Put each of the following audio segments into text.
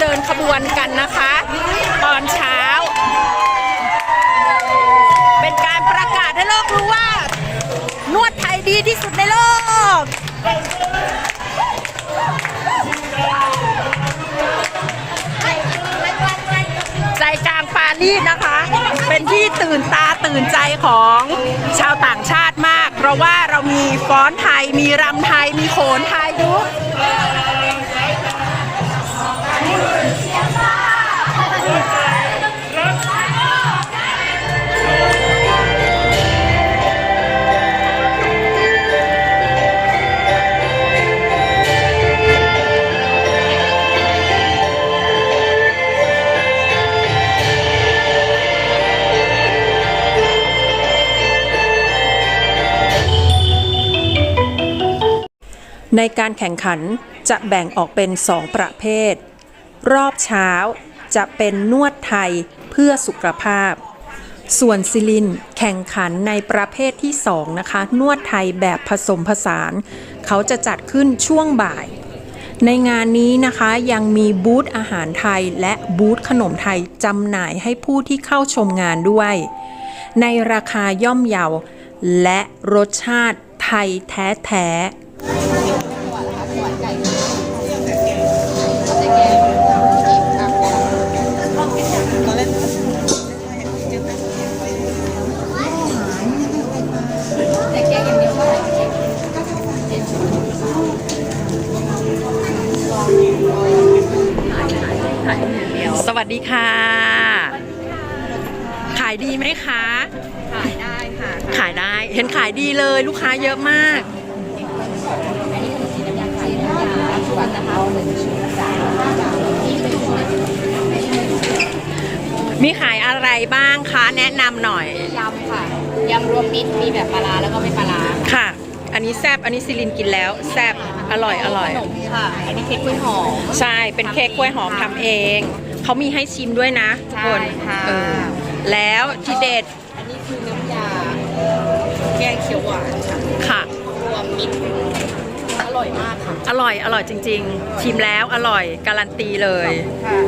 เดินขบวนกันนะคะ ตอนเช้า เป็นการประกาศให้โลกรู้ว่า นวดไทยดีที่สุดในโลกใจกลางปารีสนะคะ เป็นที่ตื่นตาตื่นใจของชาวต่างชาติมาก เพราะว่าเรามีฟ้อนไทยมีรำไทยมีโขนไทยด้วย การแข่งขันจะแบ่งออกเป็น 2 ประเภท รอบเช้าจะเป็นนวดไทยเพื่อสุขภาพ ส่วนซิลินแข่งขันในประเภทที่ 2 นะคะ นวดไทยแบบผสมผสาน เขาจะจัดขึ้นช่วงบ่าย ในงานนี้นะคะยังมีบูธอาหารไทยและบูธขนมไทยจำหน่ายให้ผู้ที่เข้าชมงานด้วย ในราคาย่อมเยาและรสชาติไทยแท้ๆ ดีค่ะ ขายดีไหมคะ ขายได้ค่ะ ขายได้เห็นขายดีเลยลูกค้าเยอะมากอันนี้คือสีน้ำยาขายน้ำยาส่วนนะคะหนึ่งชุดละสามบาทนี่เป็นชุดมีขายอะไรบ้างคะแนะนำหน่อยยำค่ะยำรวมมิตรมีแบบปลาร้าแล้วก็ไม่ปลาร้าค่ะค่ะ อันนี้แซบอันนี้ซิลินกินแล้วแซบอร่อยอร่อยขนมค่ะอันนี้เค้กกล้วยหอมใช่เป็นเค้กกล้วยหอมทำเอง เขามีให้ชิมด้วยนะทุกคนใช่ค่ะเออแล้วทีเด็ดอันนี้คือน้ำยาแกงเขียวหวานค่ะค่ะ รวมมิตรอร่อยมากค่ะ อร่อยอร่อยจริง ๆ ชิมแล้วอร่อยการันตีเลยค่ะ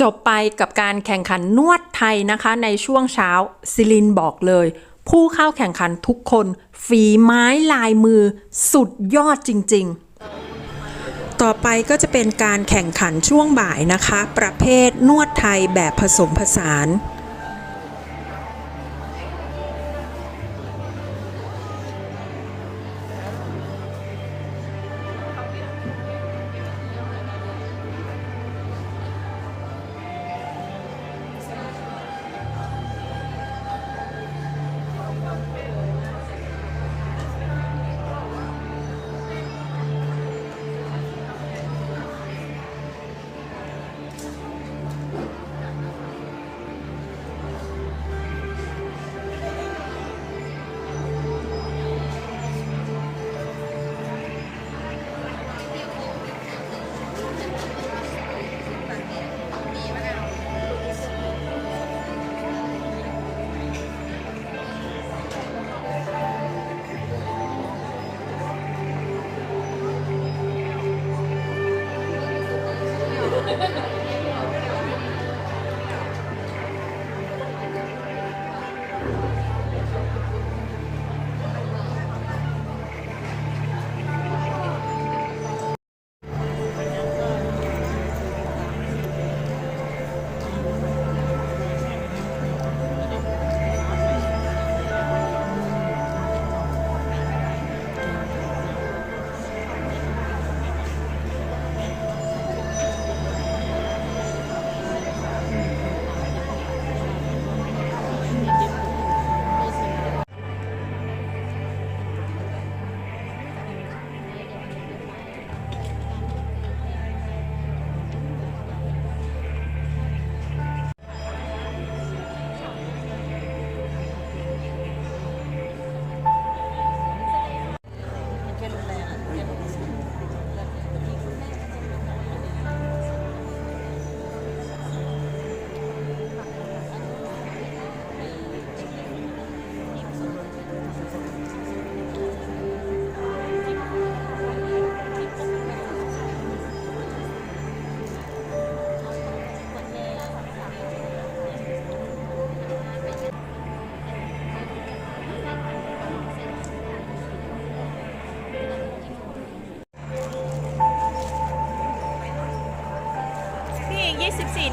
จบไปกับการแข่งขันนวดไทยนะคะในช่วงเช้าซิลินบอกเลย ผู้เข้าแข่งขันทุกคน ฝีไม้ลายมือสุดยอดจริง ๆ ต่อไปก็จะเป็นการแข่งขันช่วงบ่ายนะคะ ประเภทนวดไทยแบบผสมผสานน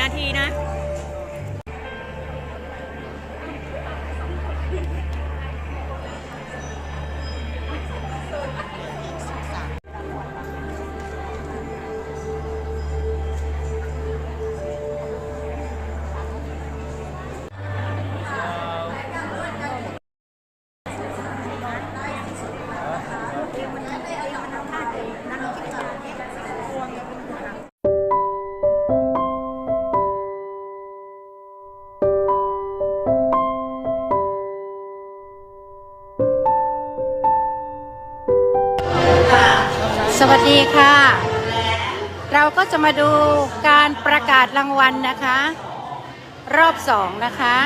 นาทีนะ ก็จะมาดูการประกาศรางวัลนะคะ รอบสองนะคะ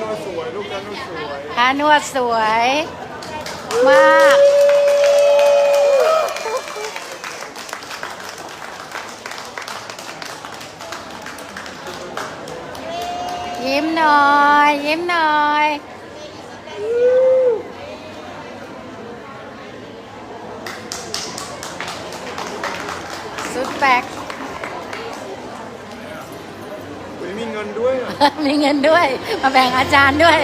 นวดสวยลูกการนวดสวยนวดสวย มาก ยิ้มหน่อย ยิ้มหน่อยสุดแปลก วันนี้มี เงินด้วยอะ มีเงินด้วย มาแบ่งอาจารย์ด้วย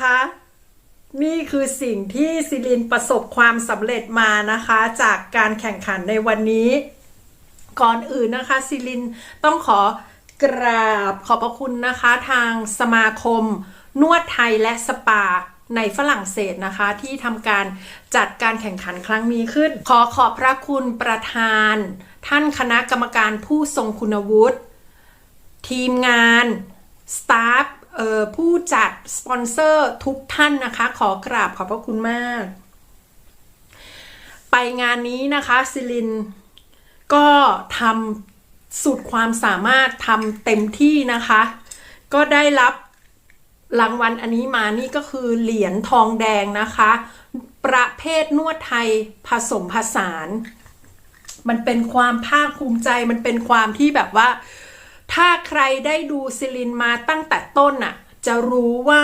คะ นี่คือสิ่งที่ซิลินประสบความสำเร็จมานะคะ จากการแข่งขันในวันนี้ ก่อนอื่นนะคะซิลินต้องขอกราบขอบพระคุณนะคะทางสมาคม นวดไทยและสปาในฝรั่งเศสนะคะ ที่ทำการจัดการแข่งขันครั้งนี้ขึ้น ขอขอบพระคุณประธาน ท่านคณะกรรมการผู้ทรงคุณวุฒิ ทีมงาน สตาฟ ผู้จัดสปอนเซอร์ทุกท่านนะคะ ขอกราบขอบพระคุณมาก ไปงานนี้นะคะซิลินก็ทำสุดความสามารถทำเต็มที่นะคะ ก็ได้รับรางวัลอันนี้มานี่ก็คือเหรียญทองแดงนะคะ ประเภทนวดไทยผสมผสาน มันเป็นความภาคภูมิใจมันเป็นความที่แบบว่า ถ้าใครได้ดูซิลินมาตั้งแต่ต้นน่ะจะรู้ว่า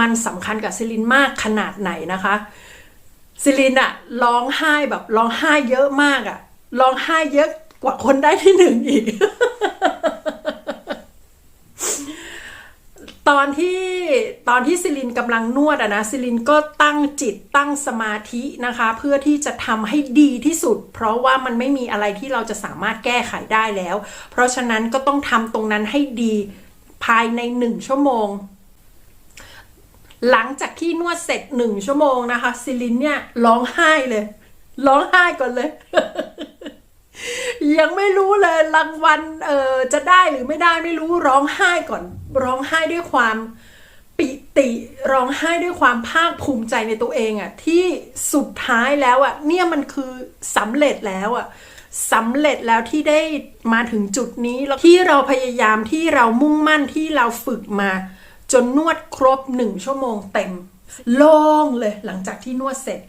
มันสำคัญกับซิลินมากขนาดไหนนะคะซิลินอะร้องไห้แบบร้องไห้เยอะมากอะร้องไห้เยอะกว่าคนได้ที่หนึ่งอีก ตอนที่ตอนที่ซิลินกำลังนวดอะนะซิลินก็ตั้งจิตตั้งสมาธินะคะ เพื่อที่จะทำให้ดีที่สุด เพราะว่ามันไม่มีอะไรที่เราจะสามารถแก้ไขได้แล้ว เพราะฉะนั้นก็ต้องทำตรงนั้นให้ดีภายในหนึ่งชั่วโมง หลังจากที่นวดเสร็จหนึ่งชั่วโมงนะคะซิลินเนี่ยร้องไห้เลย ร้องไห้ก่อนเลย ยังไม่รู้เลยรางวัลเออจะได้หรือไม่ได้ไม่รู้ร้องไห้ก่อน ร้องไห้ด้วยความปิติร้องไห้ด้วยความภาคภูมิใจในตัวเองอะที่สุดท้ายแล้วอะเนี่ยมันคือสำเร็จแล้วอะสำเร็จแล้วที่ได้มาถึงจุดนี้แล้วที่เราพยายามที่เรามุ่งมั่นที่เราฝึกมา จนนวดครบหนึ่งชั่วโมงเต็มโล่งเลยหลังจากที่นวดเสร็จ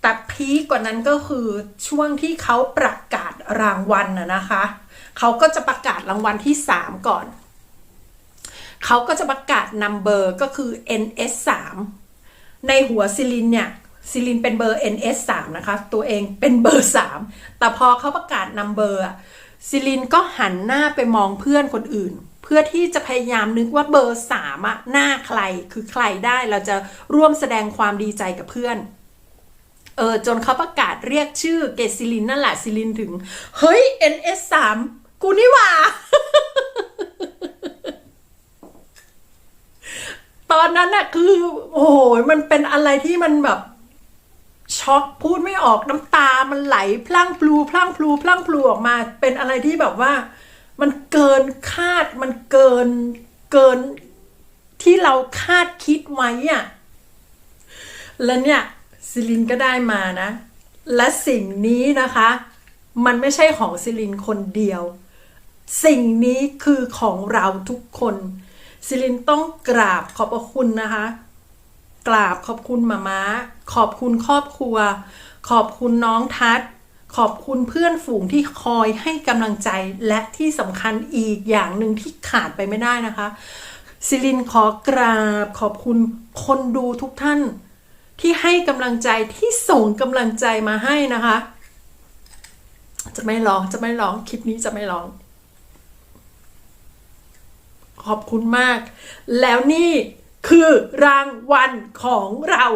แต่พีกว่านั้นก็คือช่วงที่เขาประกาศรางวัลนะนะคะ เขาก็จะประกาศรางวัลที่ 3 ก่อน เขาก็จะประกาศนัมเบอร์ก็คือ NS 3ในหัวซิลินเนี่ยซิลินเป็นเบอร์ NS 3นะคะ ตัวเองเป็นเบอร์ 3 แต่พอเขาประกาศนัมเบอร์ซิลินก็หันหน้าไปมองเพื่อนคนอื่น เพื่อที่จะพยายามนึกว่าเบอร์สามอะหน้าใครคือใครได้เราจะร่วมแสดงความดีใจกับเพื่อน เออจนเขาประกาศเรียกชื่อเกซิลินนั่นแหละซิลินถึง เฮ้ย NS 3 กูนี่หว่า ตอนนั้นน่ะคือ โอ้โหมันเป็นอะไรที่มันแบบ ช็อกพูดไม่ออกน้ำตามันไหล พลั่งพลูพลั่งพลูพลั่งพลูออกมา เป็นอะไรที่แบบว่า มันเกินคาดมันเกินเกินที่เราคาดคิดไว้อะแล้วเนี่ย ซิลินก็ได้มานะ และสิ่งนี้นะคะ มันไม่ใช่ของซิลินคนเดียว สิ่งนี้คือของเราทุกคน ซิลินต้องกราบขอบคุณนะคะ กราบขอบคุณมาม้า ขอบคุณครอบครัว ขอบคุณน้องทัศขอบคุณเพื่อนฝูงที่คอยให้กำลังใจและที่สำคัญอีกอย่างหนึ่งที่ขาดไปไม่ได้นะคะ ซิลินขอกราบขอบคุณคนดูทุกท่าน ที่ให้กำลังใจที่ส่งกำลังใจมาให้นะคะ จะไม่ร้องจะไม่ร้องคลิปนี้จะไม่ร้อง ขอบคุณมาก แล้วนี่คือรางวัลของเรา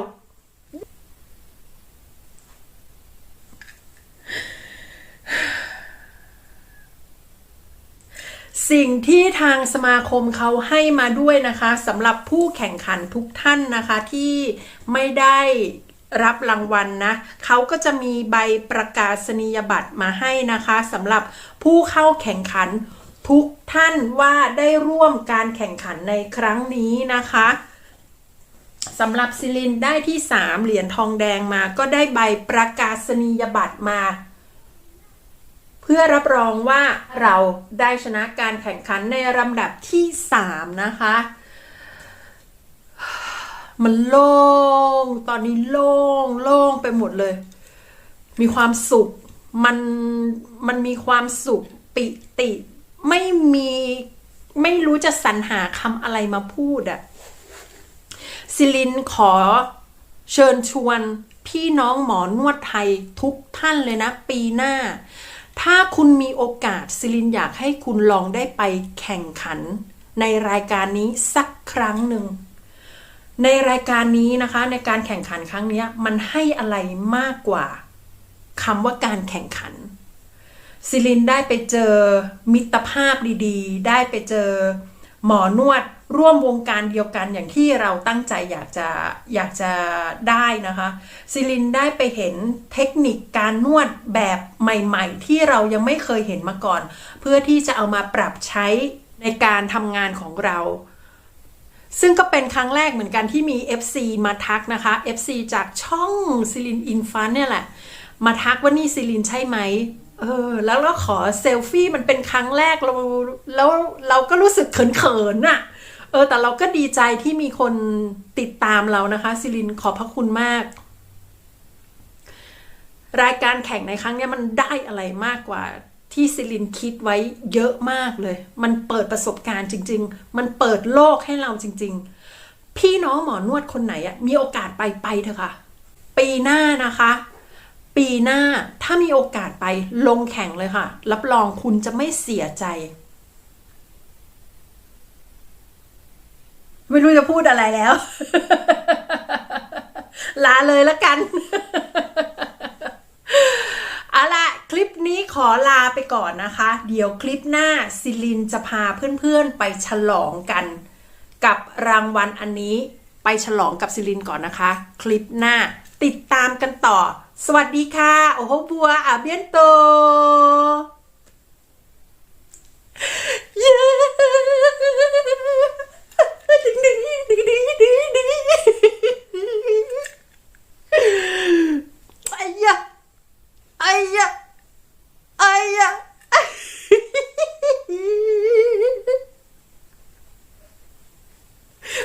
สิ่งที่ทางสมาคมเขาให้มาด้วยนะคะสำหรับผู้แข่งขันทุกท่านนะคะที่ไม่ได้รับรางวัลนะเขาก็จะมีใบประกาศนียบัตรมาให้นะคะสำหรับผู้เข้าแข่งขันทุกท่านว่าได้ร่วมการแข่งขันในครั้งนี้นะคะสำหรับซิลินได้ที่ 3 เหรียญทองแดงมาก็ได้ใบประกาศนียบัตรมา เพื่อรับรองว่าเราได้ชนะการแข่งขันในลำดับที่ 3 นะคะ มันโล่ง ตอนนี้โล่ง โล่งไปหมดเลย มีความสุข มัน มันมีความสุขปิติ ไม่มี ไม่รู้จะสรรหาคำอะไรมาพูดอะซิลินขอเชิญชวนพี่น้องหมอนวดไทยทุกท่านเลยนะ ปีหน้า ถ้าคุณมีโอกาสซิลินอยากให้คุณลองได้ไปแข่งขัน ในรายการนี้สักครั้งหนึ่ง ในรายการนี้นะคะ ในการแข่งขันครั้งนี้มันให้อะไรมากกว่าคำว่าการแข่งขันซิลินได้ไปเจอมิตรภาพดีๆ ได้ไปเจอ หมอนวดร่วมวงการเดียวกันอย่างที่เราตั้งใจอยากจะอยากจะได้นะคะซิลินได้ไปเห็นเทคนิคการนวดแบบใหม่ๆ ที่เรายังไม่เคยเห็นมาก่อน เพื่อที่จะเอามาปรับใช้ในการทำงานของเรา ซึ่งก็เป็นครั้งแรกเหมือนกันที่มี FC มาทักนะคะ FC จากช่องซิลินอินฟันเนี่ยแหละ มาทักว่านี่ซิลินใช่ไหม เออแล้วเราขอเซลฟี่มันเป็นครั้งแรกเราแล้วเราก็รู้สึกเขินๆน่ะเออแต่เราก็ดีใจที่มีคนติดตามเรานะคะซิลินขอบพระคุณมาก รายการแข่งในครั้งนี้มันได้อะไรมากกว่าที่ซิลินคิดไว้เยอะมากเลย มันเปิดประสบการณ์จริง ๆ มันเปิดโลกให้เราจริง ๆ พี่น้องหมอนวดคนไหนอะมีโอกาสไปไปเถอะค่ะ ปีหน้านะคะ ปีหน้าถ้ามีโอกาสไปลงแข่งเลยค่ะ รับรองคุณจะไม่เสียใจ ไม่รู้จะพูดอะไรแล้ว ลาเลยละกันเอาละคลิปนี้ขอลาไปก่อนนะคะ เดี๋ยวคลิปหน้าซิลินจะพาเพื่อนๆไปฉลองกัน กับรางวัลอันนี้ไปฉลองกับซิลินก่อนนะคะ คลิปหน้าติดตามกันต่อ สวัสดีค่ะ โอ้โหบัวอาเบียนโต เย้ดึงดึงดึงดึงดึงดึงไอ้ยะไอ้ยะไอ้ยะ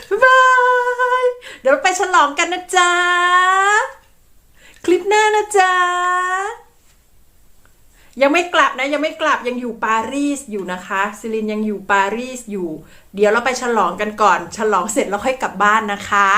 บ๊ายบาย เดี๋ยวเราไปฉลองกันนะจ๊ะ คลิปหน้านะจ๊ะ ยังไม่กลับ นะยังไม่กลับยังอยู่ปารีสอยู่นะคะซิลินยังอยู่ปารีสอยู่ เดี๋ยวเราไปฉลองกันก่อน ฉลองเสร็จแล้วค่อยกลับบ้านนะคะ